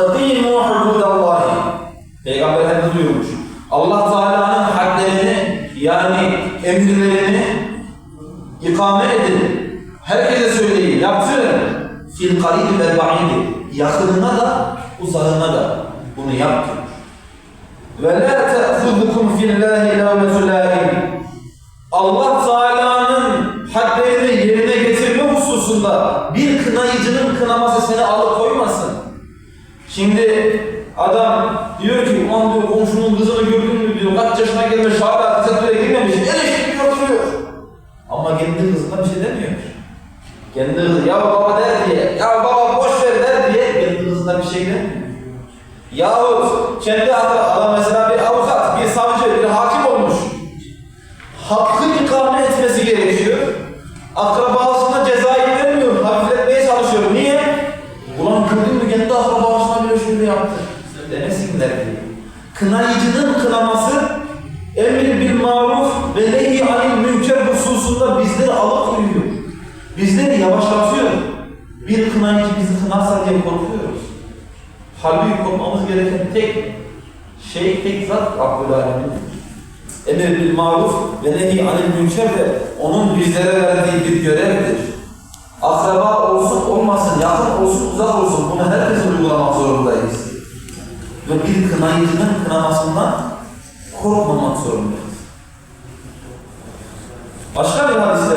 اَقِيمُوا حُدُودَ اللّٰهِ Peygamber Efendimiz buyurmuş. Allah Teala'nın hadlerini yani emirlerini ikame edin. Herkese söyleyin, yaptırın. Fil karibi ve ba'idi. Yakınına da, uzağına da bunu yaptın. Ve la te'khudhukum fillahi lawmetu bir kınayıcının kınaması seni alıkoymasın. Şimdi adam diyor ki ulan diyor komşunun kızını gördün mü diyor kaç yaşına gelmiş hala tesettüre girmemiş eleştiriyor oturuyor. Ama kendi kızına bir şey demiyor. Kendi kızı ya baba der diye ya baba boş ver der diye kendi kızına bir şey demiyor. Yahut kendi adı adam mesela bir avukat, bir savcı, bir hakim olmuş. Hakkı ikame etmesi gerekiyor. Akrabasına yaptı. Demesinler diye. Kınayıcının kınaması emri bil maruf ve nehi anil münker hususunda bizleri alıkoyuyor. Bizleri yavaşlatıyor. Bir kınayıcı bizi kınarsa diye korkuyoruz. Halbuki korkmamız gereken tek şey, tek zat Rabbül. Emir bil maruf ve nehi anil münker de onun bizlere verdiği bir görevdir. Akraba olsun olmasın, yakın olsun uzak olsun bunu herkes uygulamak zorundayız. Ve bir kınayıcının kınamasından korkmamak zorundayız. Başka bir hadiste